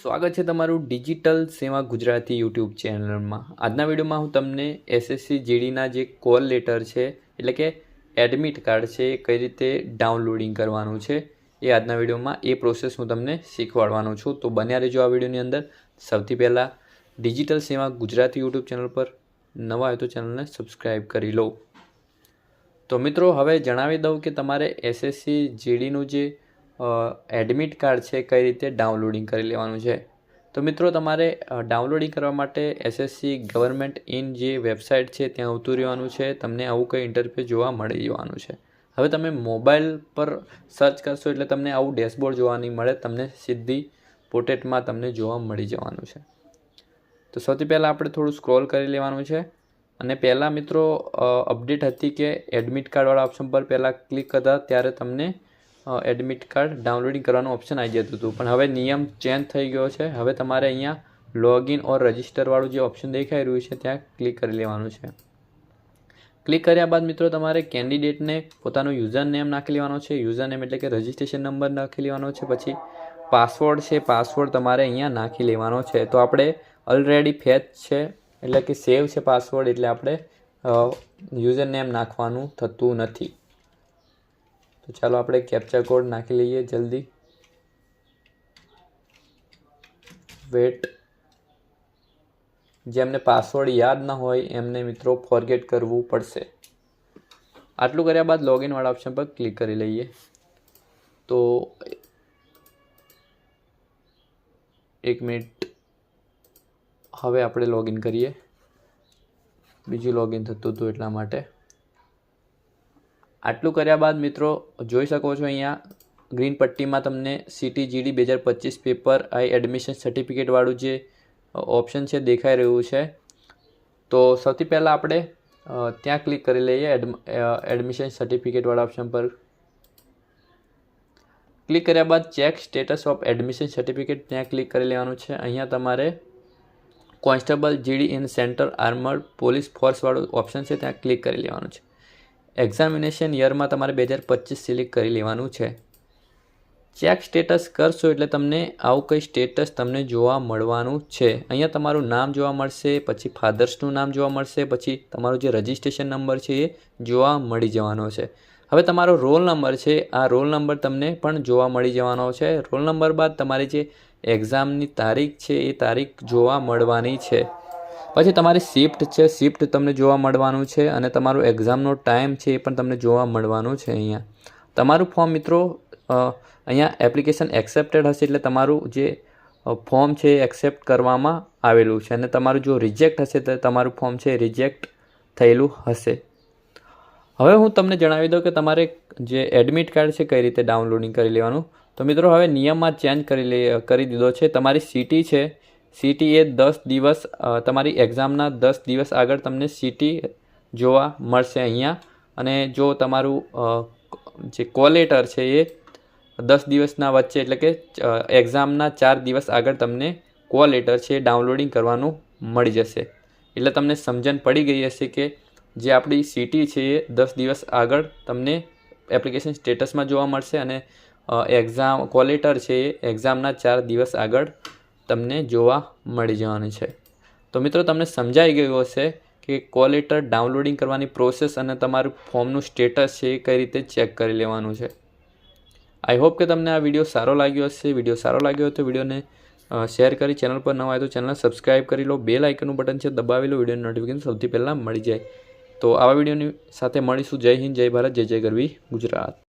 સ્વાગત છે તમારું ડિજિટલ સેવા ગુજરાતી યુટ્યુબ ચેનલમાં. આજના વિડીયોમાં હું તમને એસએસસી જીડીના જે કોલ લેટર છે, એટલે કે એડમિટ કાર્ડ છે, એ કઈ રીતે ડાઉનલોડિંગ કરવાનું છે, એ આજના વિડીયોમાં એ પ્રોસેસ હું તમને શીખવાડવાનો છું. તો બન્યા રહેજો આ વિડીયોની અંદર. સૌથી પહેલાં ડિજિટલ સેવા ગુજરાતી યુટ્યુબ ચેનલ પર નવા હોય તો ચેનલને સબસ્ક્રાઈબ કરી લો. તો મિત્રો, હવે જણાવી દઉં કે તમારે એસએસસી જીડીનું જે એડમિટ કાર્ડ છે, કઈ રીતે ડાઉનલોડિંગ કરી લેવાનું છે? તો મિત્રો, તમારે ડાઉનલોડિંગ કરવા માટે એસએસસી ગવર્મેન્ટ ઇન જે વેબસાઇટ છે, ત્યાં આવતું રહેવાનું છે. તમને આવું કંઈ ઇન્ટરફેસ જોવા મળી જવાનું છે. હવે તમે મોબાઈલ પર સર્ચ કરશો એટલે તમને આવું ડેશબોર્ડ જોવા નહીં મળે. તમને સીધી પોટેટમાં તમને જોવા મળી જવાનું છે. તો સૌથી પહેલાં આપણે થોડું સ્ક્રોલ કરી લેવાનું છે. અને પહેલાં મિત્રો અપડેટ હતી કે એડમિટ કાર્ડવાળા ઓપ્શન પર પહેલાં ક્લિક કરતા, ત્યારે તમને એડમિટ કાર્ડ ડાઉનલોડિંગ કરવાનું ઓપ્શન આવી જતું હતું. પણ હવે નિયમ ચેન્જ થઈ ગયો છે. હવે તમારે અહીંયા લોગિન ઓર રજિસ્ટરવાળું જે ઓપ્શન દેખાઈ રહ્યું છે, ત્યાં ક્લિક કરી લેવાનું છે. ક્લિક કર્યા બાદ મિત્રો તમારે કેન્ડિડેટને પોતાનું યુઝર નેમ નાખી લેવાનો છે. યુઝર નેમ એટલે કે રજિસ્ટ્રેશન નંબર નાખી લેવાનો છે. પછી પાસવર્ડ છે પાસવર્ડ તમારે અહીંયા નાખી લેવાનો છે. તો આપણે ઓલરેડી ફેચ છે, એટલે કે સેવ છે પાસવર્ડ એટલે આપણે યુઝર નેમ નાખવાનું થતું નથી. તો ચાલો આપણે કેપ્ચા કોડ નાખી લઈએ જલ્દી. વેટ જેમને પાસવર્ડ યાદ ન હોય, એમને મિત્રો ફોરગેટ કરવું પડશે. આટલું કર્યા બાદ લોગિનવાળા ઓપ્શન પર ક્લિક કરી લઈએ. તો એક મિનિટ હવે આપણે લોગિન કરીએ. બીજું લોગિન થતું હતું એટલા માટે. આટલું કર્યા બાદ મિત્રો જોઈ શકો છો અહીંયા, ગ્રીન પટ્ટીમાં તમને સીટી જીડી બે હજાર પચીસ પેપર આઈ એડમિશન સર્ટિફિકેટવાળું જે ઓપ્શન છે દેખાઈ રહ્યું છે. તો સૌથી પહેલાં આપણે ત્યાં ક્લિક કરી લઈએ એડમિશન સર્ટિફિકેટવાળા ઓપ્શન પર. ક્લિક કર્યા બાદ check status of admission certificate ત્યાં ક્લિક કરી લેવાનું છે. અહીંયા તમારે constable GD in center armed police ફોર્સવાળું option છે ત્યાં ક્લિક કરી લેવાનું છે. એક્ઝામિનેશન યરમાં તમારે બે હજાર પચીસ સિલેક્ટ કરી લેવાનું છે. ચેક સ્ટેટસ કરશો એટલે તમને આવું કંઈ સ્ટેટસ તમને જોવા મળવાનું છે. અહીંયા તમારું નામ જોવા મળશે, પછી ફાધર્સનું નામ જોવા મળશે, પછી તમારો જે રજિસ્ટ્રેશન નંબર છે એ જોવા મળી જવાનો છે. હવે તમારો રોલ નંબર છે, આ રોલ નંબર તમને પણ જોવા મળી જવાનો છે. રોલ નંબર બાદ તમારી જે એક્ઝામની તારીખ છે એ તારીખ જોવા મળવાની છે. પછી તમારી શિફ્ટ છે, શિફ્ટ તમને જોવા મળવાનું છે અને તમારું એક્ઝામનો ટાઈમ છે એ પણ તમને જોવા મળવાનું છે અહીંયા. તમારું ફોર્મ મિત્રો અહીંયા એપ્લિકેશન એક્સેપ્ટેડ હશે એટલે તમારું જે ફોર્મ છે એ એક્સેપ્ટ કરવામાં આવેલું છે અને તમારું જો રિજેક્ટ હશે તો તમારું ફોર્મ છે રિજેક્ટ થયેલું હશે. હવે હું તમને જણાવી દઉં કે તમારે જે એડમિટ કાર્ડ છે કઈ રીતે ડાઉનલોડિંગ કરી લેવાનું. તો મિત્રો હવે નિયમમાં ચેન્જ કરી લે, કરી દીધો છે. તમારી સિટી છે સિટી એ દસ દિવસ તમારી એક્ઝામના દસ દિવસ આગળ તમને સિટી જોવા મળશે અહીંયા. અને જો તમારું જે કોલેટર છે એ દસ દિવસના વચ્ચે, એટલે કે એક્ઝામના ચાર દિવસ આગળ તમને કોલેટર છે ડાઉનલોડિંગ કરવાનું મળી જશે. એટલે તમને સમજણ પડી ગઈ હશે કે જે આપણી સિટી છે એ દસ દિવસ આગળ તમને એપ્લિકેશન સ્ટેટસમાં જોવા મળશે અને એક્ઝામ કોલેટર છે એ એક્ઝામના ચાર દિવસ આગળ તમને જોવા મળી જવાની છે. તો મિત્રો, તમને સમજાઈ ગયું હશે કે કોલ લેટર ડાઉનલોડિંગ કરવાની પ્રોસેસ અને તમારું ફોર્મનું સ્ટેટસ છે એ કઈ રીતે ચેક કરી લેવાનું છે. આઈ હોપ કે તમને આ વીડિયો સારો લાગ્યો હશે. વીડિયો સારો લાગ્યો તો વિડીયોને શેર કરી. ચેનલ પર ન હોય તો ચેનલ સબસ્ક્રાઈબ કરી લો. બે લાઇકનનું બટન છે, દબાવી લો. વિડીયોની નોટિફિકેશન સૌથી પહેલાં મળી જાય. તો આવા વિડીયોની સાથે મળીશું. જય હિન્દ, જય ભારત, જય જય ગરવી ગુજરાત.